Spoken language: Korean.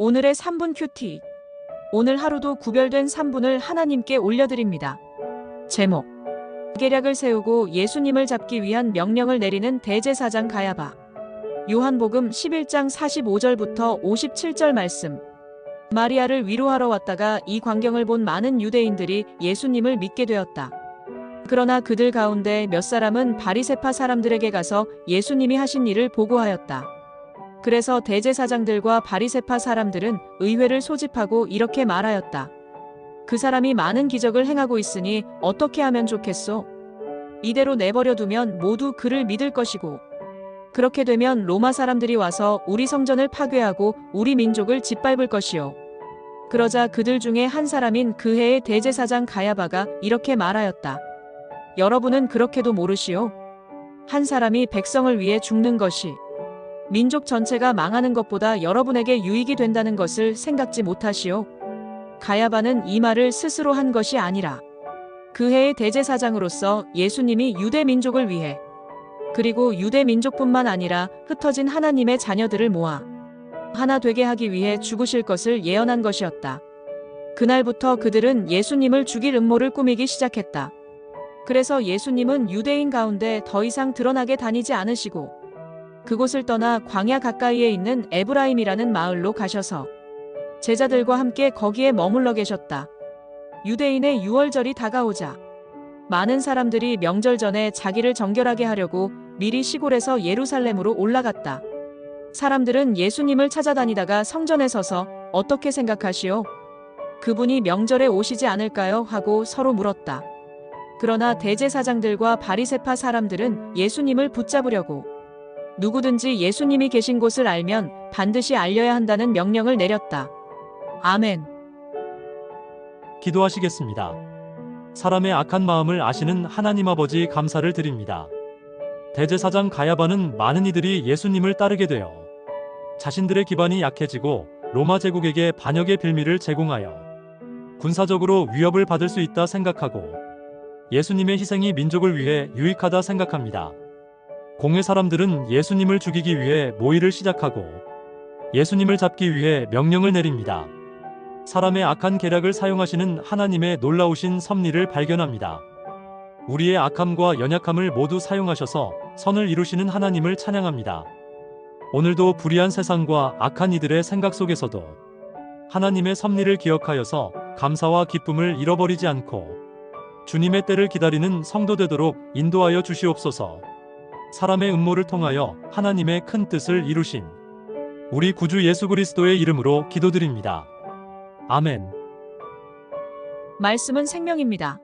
오늘의 3분 큐티. 오늘 하루도 구별된 3분을 하나님께 올려드립니다. 제목. 계략을 세우고 예수님을 잡기 위한 명령을 내리는 대제사장 가야바. 요한복음 11장 45절부터 57절 말씀. 마리아를 위로하러 왔다가 이 광경을 본 많은 유대인들이 예수님을 믿게 되었다. 그러나 그들 가운데 몇 사람은 바리세파 사람들에게 가서 예수님이 하신 일을 보고하였다. 그래서 대제사장들과 바리세파 사람들은 의회를 소집하고 이렇게 말하였다. 그 사람이 많은 기적을 행하고 있으니 어떻게 하면 좋겠소? 이대로 내버려 두면 모두 그를 믿을 것이고 그렇게 되면 로마 사람들이 와서 우리 성전을 파괴하고 우리 민족을 짓밟을 것이요. 그러자 그들 중에 한 사람인 그 해의 대제사장 가야바가 이렇게 말하였다. 여러분은 그렇게도 모르시오. 한 사람이 백성을 위해 죽는 것이 민족 전체가 망하는 것보다 여러분에게 유익이 된다는 것을 생각지 못하시오. 가야바는 이 말을 스스로 한 것이 아니라 그 해의 대제사장으로서 예수님이 유대 민족을 위해 그리고 유대 민족뿐만 아니라 흩어진 하나님의 자녀들을 모아 하나 되게 하기 위해 죽으실 것을 예언한 것이었다. 그날부터 그들은 예수님을 죽일 음모를 꾸미기 시작했다. 그래서 예수님은 유대인 가운데 더 이상 드러나게 다니지 않으시고 그곳을 떠나 광야 가까이에 있는 에브라임이라는 마을로 가셔서 제자들과 함께 거기에 머물러 계셨다. 유대인의 유월절이 다가오자 많은 사람들이 명절 전에 자기를 정결하게 하려고 미리 시골에서 예루살렘으로 올라갔다. 사람들은 예수님을 찾아다니다가 성전에 서서 어떻게 생각하시오? 그분이 명절에 오시지 않을까요? 하고 서로 물었다. 그러나 대제사장들과 바리세파 사람들은 예수님을 붙잡으려고 누구든지 예수님이 계신 곳을 알면 반드시 알려야 한다는 명령을 내렸다. 아멘. 기도하시겠습니다. 사람의 악한 마음을 아시는 하나님 아버지 감사를 드립니다. 대제사장 가야바는 많은 이들이 예수님을 따르게 되어 자신들의 기반이 약해지고 로마 제국에게 반역의 빌미를 제공하여 군사적으로 위협을 받을 수 있다 생각하고 예수님의 희생이 민족을 위해 유익하다 생각합니다. 공회 사람들은 예수님을 죽이기 위해 모의를 시작하고 예수님을 잡기 위해 명령을 내립니다. 사람의 악한 계략을 사용하시는 하나님의 놀라우신 섭리를 발견합니다. 우리의 악함과 연약함을 모두 사용하셔서 선을 이루시는 하나님을 찬양합니다. 오늘도 불의한 세상과 악한 이들의 생각 속에서도 하나님의 섭리를 기억하여서 감사와 기쁨을 잃어버리지 않고 주님의 때를 기다리는 성도 되도록 인도하여 주시옵소서. 사람의 음모를 통하여 하나님의 큰 뜻을 이루신 우리 구주 예수 그리스도의 이름으로 기도드립니다. 아멘. 말씀은 생명입니다.